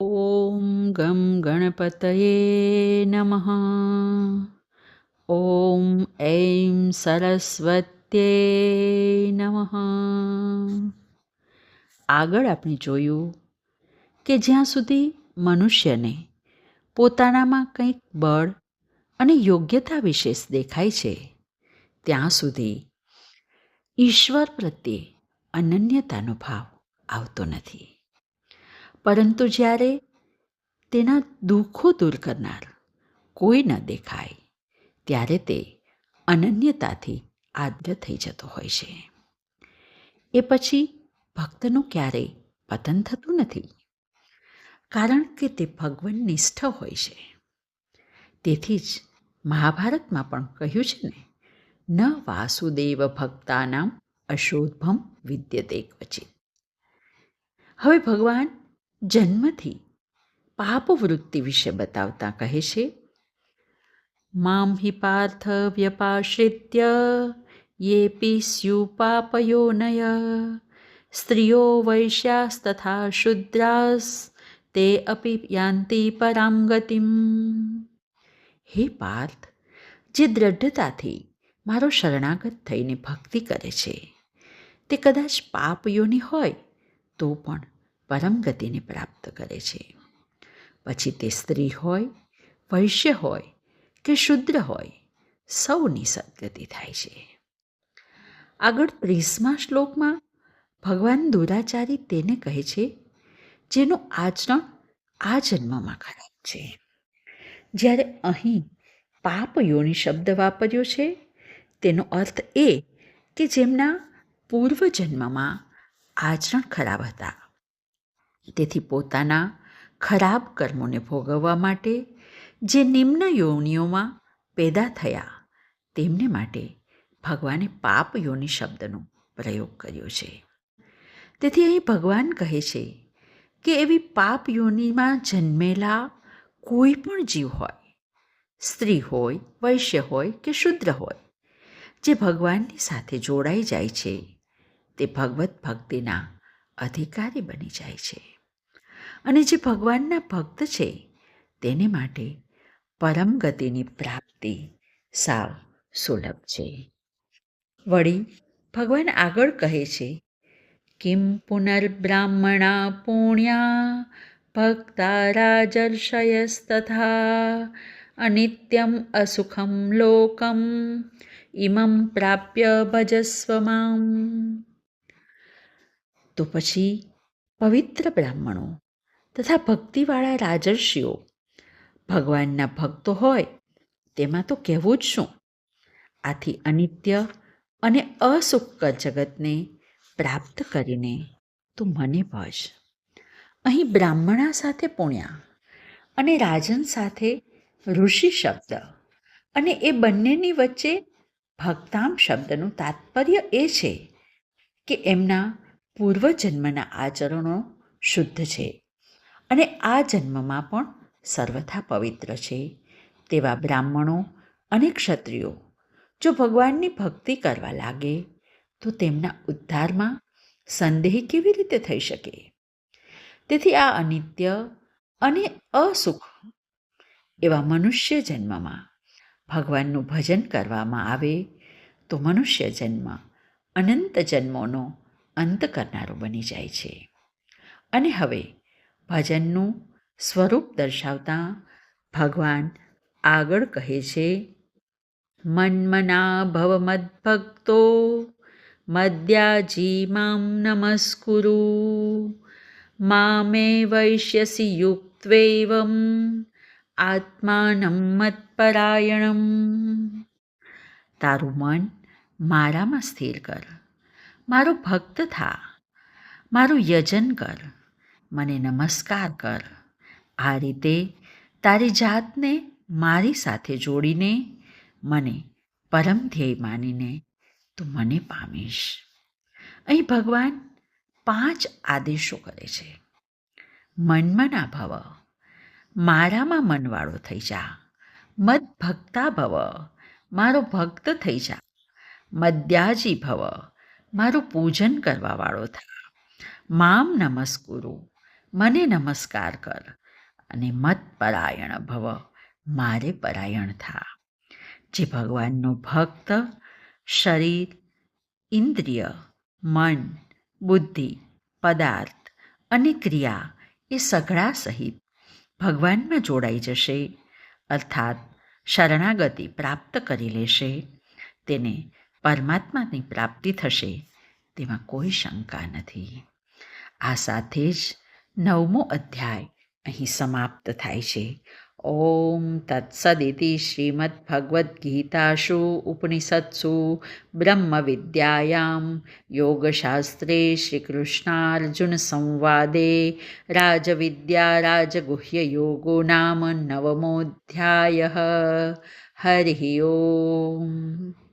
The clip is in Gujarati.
ઓમ ગમ ગણપતયે નમઃ ઓમ ઐમ સરસ્વત્યે નમઃ આગળ આપણે જોયું કે જ્યાં સુધી મનુષ્યને પોતાનામાં કંઈક બળ અને યોગ્યતા વિશેષ દેખાય છે, ત્યાં સુધી ઈશ્વર પ્રત્યે અનન્યતાનો ભાવ આવતો નથી. પરંતુ જ્યારે તેના દુઃખો દૂર કરનાર કોઈ ન દેખાય, ત્યારે તે અનન્યતાથી આદ્ય થઈ જતો હોય છે. એ પછી ભક્તનું ક્યારેય પતન થતું નથી, કારણ કે તે ભગવાન નિષ્ઠ હોય છે. તેથી જ મહાભારતમાં પણ કહ્યું છે ને, ન વાસુદેવ ભક્તાનામ અશોધભમ વિદ્યતે ક્વચિત. હવે ભગવાન જન્મથી પાપ વૃત્તિ વિશે બતાવતા કહે છે, મામ હિ પાર્થ વ્યપાશ્રિત્ય યેપી સ્યુ પાપયોનય સ્ત્રીઓ વૈશ્યાસ્તથા શુદ્રાસ, તે અપી યાંતિ પરામ હે પાર્થ, જે દ્રઢતાથી મારો શરણાગત થઈને ભક્તિ કરે છે, તે કદાચ પાપયોની હોય તો પણ પરમ ગતિને પ્રાપ્ત કરે છે. પછી તે સ્ત્રી હોય, વૈશ્ય હોય કે શુદ્ર હોય, સૌની સદગતિ થાય છે. આગળ ત્રીસમા શ્લોકમાં ભગવાન દુરાચારી તેને કહે છે, જેનું આચરણ આ જન્મમાં ખરાબ છે. જ્યારે અહીં પાપ યોની શબ્દ વાપર્યો છે, તેનો અર્થ એ કે જેમના પૂર્વજન્મમાં આચરણ ખરાબ હતા. તેથી પોતાના ખરાબ કર્મોને ભોગવવા માટે જે નિમ્ન યોનિઓમાં પેદા થયા, તેમને માટે ભગવાને પાપ યોનિ શબ્દનો પ્રયોગ કર્યો છે. તેથી અહીં ભગવાન કહે છે કે એવી પાપ યોનિમાં જન્મેલા કોઈ પણ જીવ હોય, સ્ત્રી હોય, વૈશ્ય હોય કે શુદ્ર હોય, જે ભગવાનની સાથે જોડાઈ જાય છે, તે ભગવત ભક્તિના અધિકારી બની જાય છે. અને જે ભગવાનના ભક્ત છે, તેને માટે પરમ ગતિની પ્રાપ્તિ સાવ સુલભ છે. વળી, ભગવાન આગળ કહે છે, કિમ પુનર્બ્રાહ્મણા પુણ્યા, ભક્તા રાજર્ષયસ્તથા, અનિત્યમ અસુખમ લોકમ ઇમમ પ્રાપ્ય ભજસ્વ મામ. તો પછી, પવિત્ર બ્રાહ્મણો તથા ભક્તિવાળા રાજર્ષિઓ. ભગવાનના ભક્તો હોય, તેમાં તો કહેવું જ શું? આથી અનિત્ય અને અસુખકર જગતને પ્રાપ્ત કરીને તું મને ભજ અહીં બ્રાહ્મણા સાથે પુણ્યા અને રાજન સાથે ઋષિ શબ્દ અને એ બંનેની વચ્ચે ભક્તામ શબ્દનું તાત્પર્ય એ છે કે એમના પૂર્વજન્મના આચરણો શુદ્ધ છે. અને આ જન્મમાં પણ સર્વથા પવિત્ર છે. તેવા બ્રાહ્મણો અને ક્ષત્રિયો જો ભગવાનની ભક્તિ કરવા લાગે, તો તેમના ઉદ્ધારમાં સંદેહ કેવી રીતે થઈ શકે? તેથી આ અનિત્ય અને અસુખ એવા મનુષ્ય જન્મમાં ભગવાનનું ભજન કરવામાં આવે, તો મનુષ્ય જન્મ અનંત જન્મોનો અંત કરનારો બની જાય છે. અને હવે ભજનનું સ્વરૂપ દર્શાવતા ભગવાન આગળ કહે છે મન્મના ભવ મદભક્તો મદ્યાજી મામ નમસ્કુરુ, મામે વૈશ્યસી યુક્ત્વેવમ, આત્માનમ મત્પરાયણમ. તારું મન મારામાં સ્થિર કર, મારો ભક્ત થા, મારું યજન કર મને નમસ્કાર કર. આ રીતે તારી જાતને મારી સાથે જોડીને મને પરમ ધ્યેય માનીને તું મને પામીશ. અહીં ભગવાન પાંચ આદેશો કરે છે. મનમાં ભવ, મારામાં મનવાળો થઈ જા. મદ ભક્તા ભવ, મારો ભક્ત થઈ જા. મદ્યાજી ભવ, મારું પૂજન કરવાવાળો થા. મામ નમસ્કુરુ. મને નમસ્કાર કર અને મત પરાયણ ભવ, મારે પરાયણ થા. જે ભગવાનનો ભક્ત, શરીર, ઇન્દ્રિય, મન, બુદ્ધિ, પદાર્થ અને ક્રિયા એ સઘળા સહિત ભગવાનમાં જોડાઈ જશે, અર્થાત શરણાગતિ પ્રાપ્ત કરી લેશે, તેને પરમાત્માની પ્રાપ્તિ થશે તેમાં કોઈ શંકા નથી. આ સાથે જ નવમો અધ્યાય અહીં સમાપ્ત થાય છે. ઓમ તત્સદિતિ શ્રીમદ ભગવદ્ ગીતાસુ ઉપનિષત્સુ બ્રહ્મ વિદ્યાયામ યોગશાસ્ત્રે શ્રીકૃષ્ણાર્જુન સંવાદે રાજવિદ્યા રાજગુહ્ય યોગો નામ નવમોધ્યાય. હરિ ઓમ.